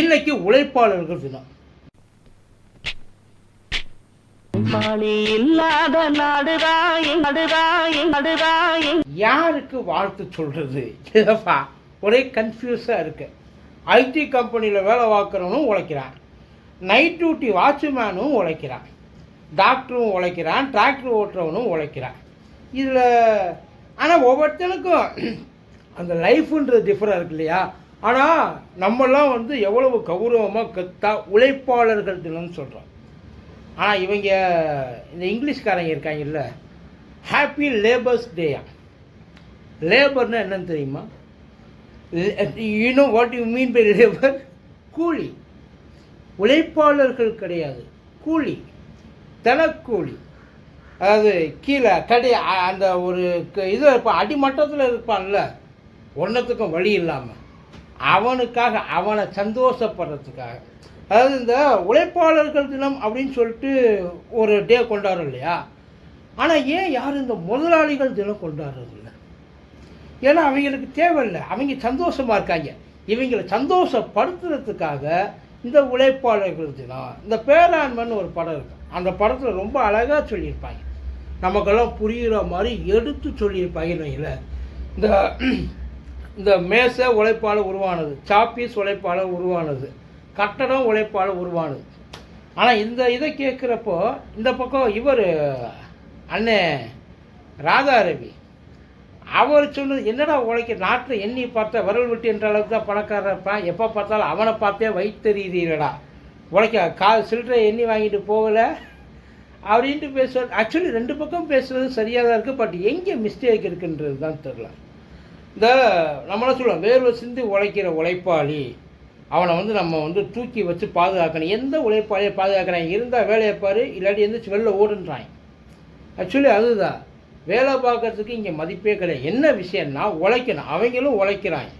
இன்னைக்கு உழைப்பாளர்கள் தினம். யாருக்கு வாழ்த்து சொல்றது? ஒரே கன்ஃபியூஸாக இருக்கு. ஐடி கம்பெனியில் வேலை பார்க்குறவனும் உழைக்கிறான். Night duty வாட்ச்மேனும் உழைக்கிறான். டாக்டரும் உழைக்கிறான் டிராக்டர் ஓட்டுறவனும் உழைக்கிறான். இதில் ஆனால் ஒவ்வொருத்தனுக்கும் அந்த லைஃப்ன்றது டிஃப்ரெண்ட் இருக்கு இல்லையா? ஆனால் நம்மெல்லாம் வந்து எவ்வளவு கௌரவமாக கத்தா உழைப்பாளர்கள் தினம்னு சொல்கிறோம் ஆனால் இவங்க இந்த இங்கிலீஷ்காரங்க இருக்காங்கல்ல ஹாப்பி லேபர்ஸ் டேயா லேபர்னால் என்னன்னு தெரியுமா? You know what you mean by labour கூலி. உழைப்பாளர்கள் கிடையாது. கூலி. தினக்கூலி. அதாவது கீழே கடை அந்த ஒரு க- இது இருப்பான் அடிமட்டத்தில் இருப்பான்ல ஒன்றத்துக்கும் வழி இல்லாமல் அவனுக்காக அவனை சந்தோஷப்படுறதுக்காக. அதாவது இந்த உழைப்பாளர்கள் தினம் அப்படின்னு சொல்லிட்டு ஒரு டே கொண்டாடுறோம் இல்லையா? ஆனால் ஏன் யாரும் இந்த முதலாளிகள் தினம் கொண்டாடுறது இல்லை? ஏன்னா அவங்களுக்கு தேவையில்லை. அவங்க சந்தோஷமாக இருக்காங்க. இவங்களை சந்தோஷப்படுத்துறதுக்காக இந்த உழைப்பாளர்கள் தினம் இந்த பேராண்மைன்னு ஒரு படம் இருக்கும். அந்த படத்தில் ரொம்ப அழகாக சொல்லியிருப்பாங்க. நமக்கெல்லாம் புரிகிற மாதிரி எடுத்து சொல்லியிருப்பாங்க இந்த இந்த மேசை உழைப்பால் உருவானது சாப்பீஸ் உழைப்பால் உருவானது கட்டடம் உழைப்பால் உருவானது. ஆனால் இந்த இதை கேட்குறப்போ இந்த பக்கம் இவர் அண்ணே ராதாரவி அவர் சொன்னது என்னடா உழைக்க நாட்டில் எண்ணி பார்த்தா விரல் விட்டு என்ற அளவுக்கு தான் பணக்காரர் இருப்பான். எப்போ பார்த்தாலும் அவனை பார்த்தே வைத்தறியீரடா உழைக்க கா சில்லறை எண்ணி வாங்கிட்டு போகல. அப்படின்ட்டு பேசுவார். ஆக்சுவலி ரெண்டு பக்கம் பேசுகிறது சரியாக தான் இருக்குது பட் எங்கே மிஸ்டேக் இருக்குன்றது தான் தெரில இந்த நம்மளாம் சொல்லுவோம் வேர்வை சிந்தி உழைக்கிற உழைப்பாளி. அவனை வந்து நம்ம வந்து தூக்கி வச்சு பாதுகாக்கணும். எந்த உழைப்பாளியை பாதுகாக்கிறாங்க இருந்தால் வேலையை பாரு இல்லாட்டி எந்திரிச்சு வெளில ஓடுன்றாங்க ஆக்சுவலி அதுதான். வேலை பார்க்கறதுக்கு இங்கே மதிப்பே கிடையாது. என்ன விஷயம்னா உழைக்கணும். அவங்களும் உழைக்கிறாங்க.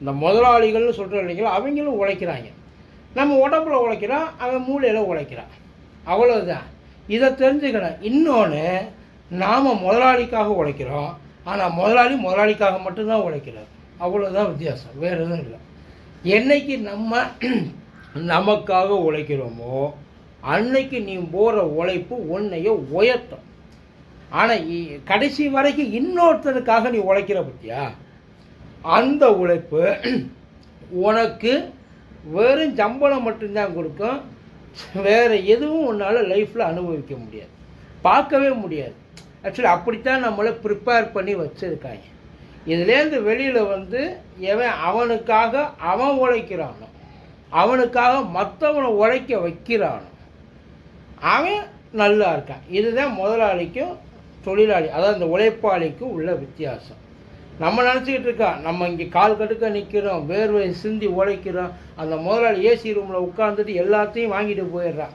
இந்த முதலாளிகள்னு சொல்கிற இல்லைங்களா அவங்களும் உழைக்கிறாங்க. நம்ம உடம்புல உழைக்கிறான் அவன் மூளையில் உழைக்கிறான். அவ்வளோதான் இதை தெரிஞ்சுக்கணும். இன்னொன்று நாம் முதலாளிக்காக உழைக்கிறோம். ஆனால் முதலாளி முதலாளிக்காக மட்டும்தான் உழைக்கிறார். அவ்வளோதான் வித்தியாசம். வேறு எதுவும் இல்லை. என்னைக்கு நம்ம நமக்காக உழைக்கிறோமோ அன்னைக்கு நீ போகிற உழைப்பு உன்னைய உயர்த்தும். ஆனால் கடைசி வரைக்கும் இன்னொருத்தனுக்காக நீ உழைக்கிற பற்றியா அந்த உழைப்பு உனக்கு வெறும் சம்பளம் மட்டும்தான் கொடுக்கும். வேறு எதுவும் உன்னால் லைஃப்பில் அனுபவிக்க முடியாது. பார்க்கவே முடியாது. ஆக்சுவலி அப்படித்தான் நம்மளை ப்ரிப்பேர் பண்ணி வச்சுருக்காங்க. இதுலேருந்து வெளியில் வந்து எவன் அவனுக்காக அவன் உழைக்கிறானோ அவனுக்காக மற்றவனை உழைக்க வைக்கிறானோ அவன் நல்லா இருக்கான். இதுதான் முதலாளிக்கும் தொழிலாளி அதாவது இந்த உழைப்பாளிக்கும் உள்ள வித்தியாசம். நம்ம நினச்சிக்கிட்டு இருக்கா நம்ம இங்கே கால் கடுக்க நிற்கிறோம் வேர்வை சிந்தி உழைக்கிறோம் அந்த முதலாளி ஏசி ரூமில் உட்காந்துட்டு எல்லாத்தையும் வாங்கிட்டு போயிடுறான்.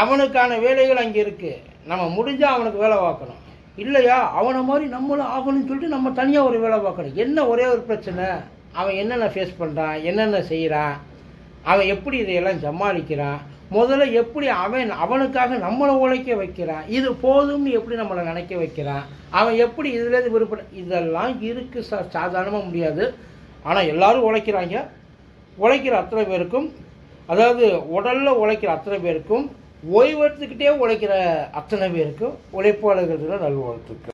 அவனுக்கான வேலைகள் அங்கே இருக்குது நம்ம முடிஞ்சால் அவனுக்கு வேலை பார்க்கணும். இல்லையா? அவனை மாதிரி நம்மளும் ஆகணும்னு சொல்லிட்டு நம்ம தனியாக ஒரு வேலை பார்க்கணும். என்ன ஒரே ஒரு பிரச்சனை? அவன் என்னென்ன ஃபேஸ் பண்ணுறான் என்னென்ன செய்கிறான் அவன் எப்படி இதையெல்லாம் சமாளிக்கிறான்? முதல்ல எப்படி அவன் அவனுக்காக நம்மளை உழைக்க வைக்கிறான்? இது போதும்னு எப்படி நம்மளை நினைக்க வைக்கிறான்? அவன் எப்படி இதுலேருந்து விருப்பம் இதெல்லாம் இருக்குது சா சாதாரணமாக முடியாது. ஆனால் எல்லாரும் உழைக்கிறாங்க. உழைக்கிற அத்தனை பேருக்கும் அதாவது உடலில் உழைக்கிற அத்தனை பேருக்கும் ஓய்வெடுத்துக்கிட்டே உழைக்கிற அத்தனை பேருக்கும் உழைப்பாளர்கள் நல்வாழ்த்துக்கள்.